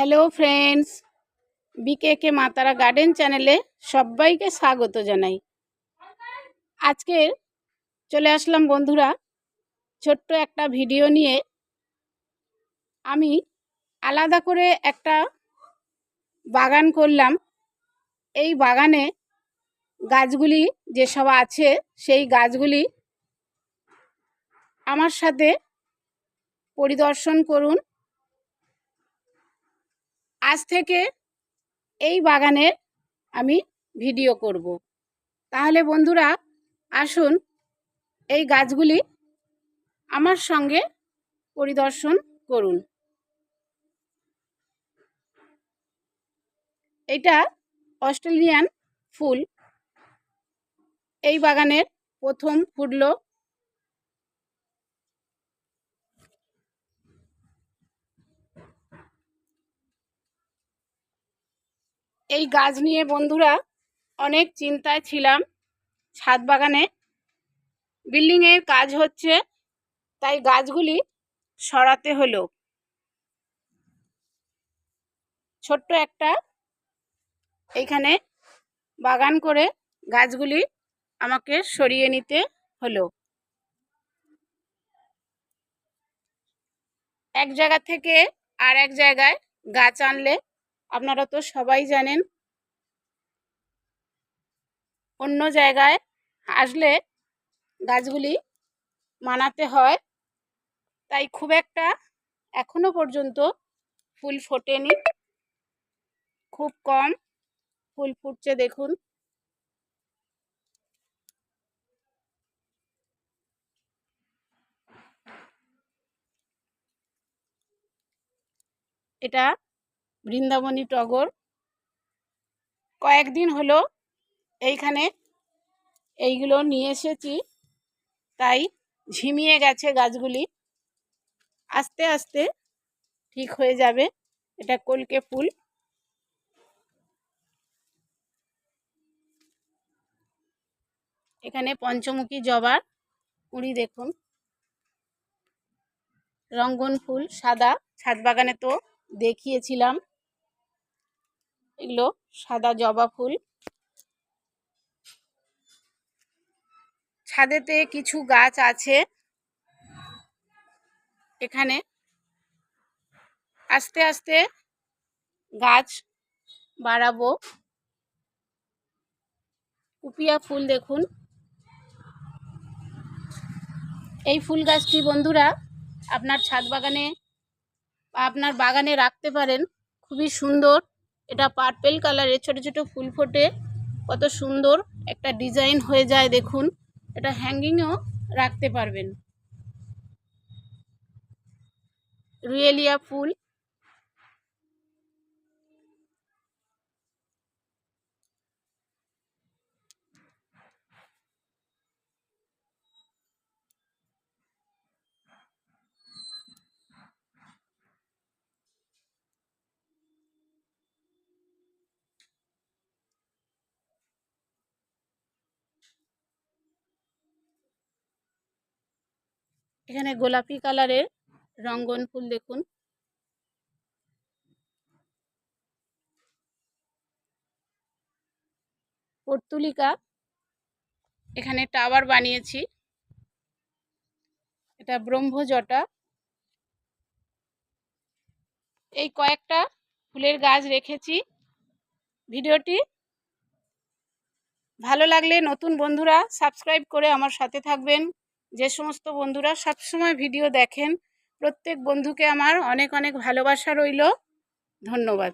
Hello friends বিকে কে মাতারা garden চ্যানেলে সবাইকে স্বাগত জানাই। আজকে চলে আসলাম বন্ধুরা, ছোট্ট একটা ভিডিও নিয়ে। আমি আলাদা করে একটা বাগান করলাম। এই বাগানে গাছগুলি যেসব আছে, সেই গাছগুলি আমার সাথে পরিদর্শন করুন। আজ থেকে এই বাগানের আমি ভিডিও করব। তাহলে বন্ধুরা, আসুন এই গাছগুলি আমার সঙ্গে পরিদর্শন করুন। এটা অস্ট্রেলিয়ান ফুল। এই বাগানের প্রথম ফুটলো এই গাছ নিয়ে বন্ধুরা অনেক চিন্তায় ছিলাম ছাদ বাগানে। বিল্ডিংয়ের কাজ হচ্ছে তাই গাছগুলি সরাতে হলো। ছোট্ট একটা এইখানে বাগান করে গাছগুলি আমাকে সরিয়ে নিতে হলো। এক জায়গা থেকে আর এক জায়গায় গাছ আনলে আপনারা তো সবাই জানেন, অন্য জায়গায় আসলে গাছগুলি মানাতে হয়। তাই খুব একটা এখনও পর্যন্ত ফুল ফোটেনি। খুব কম ফুল ফুটছে দেখুন। এটা বৃন্দাবনী টগর। কয়েকদিন হলো এইখানে এইগুলো নিয়ে এসেছি, তাই ঝিমিয়ে গেছে গাছগুলি। আস্তে আস্তে ঠিক হয়ে যাবে এটা কলকে ফুল। এখানে পঞ্চমুখী জবার কুড়ি দেখুন। রঙ্গন ফুল সাদা, ছাদ বাগানে তো দেখিয়েছিলাম। এগুলো সাদা জবা ফুল। ছাদেতে কিছু গাছ আছে। এখানে আস্তে আস্তে গাছ বাড়াবো। কুপিয়া ফুল দেখুন। এই ফুল গাছটি বন্ধুরা আপনার ছাদ বাগানে আপনার বাগানে রাখতে পারেন। খুবই সুন্দর। এটা পার্পেল কালারের ছোট ছোট ফুল ফোটে। কত সুন্দর একটা ডিজাইন হয়ে যায় দেখুন। এটা হ্যাঙ্গিংও রাখতে পারবেন। রুয়েলিয়া ফুল। এখানে গোলাপি কালারের রঙ্গন ফুল দেখুন। পর্তুলিকা, এখানে টাওয়ার বানিয়েছি। এটা ব্রহ্মজটা। এই কয়েকটা ফুলের গাছ রেখেছি। ভিডিওটি ভালো লাগলে নতুন বন্ধুরা সাবস্ক্রাইব করে আমার সাথে থাকবেন। যে সমস্ত বন্ধুরা সবসময় ভিডিও দেখেন প্রত্যেক বন্ধুকে আমার অনেক অনেক ভালোবাসা রইল। ধন্যবাদ।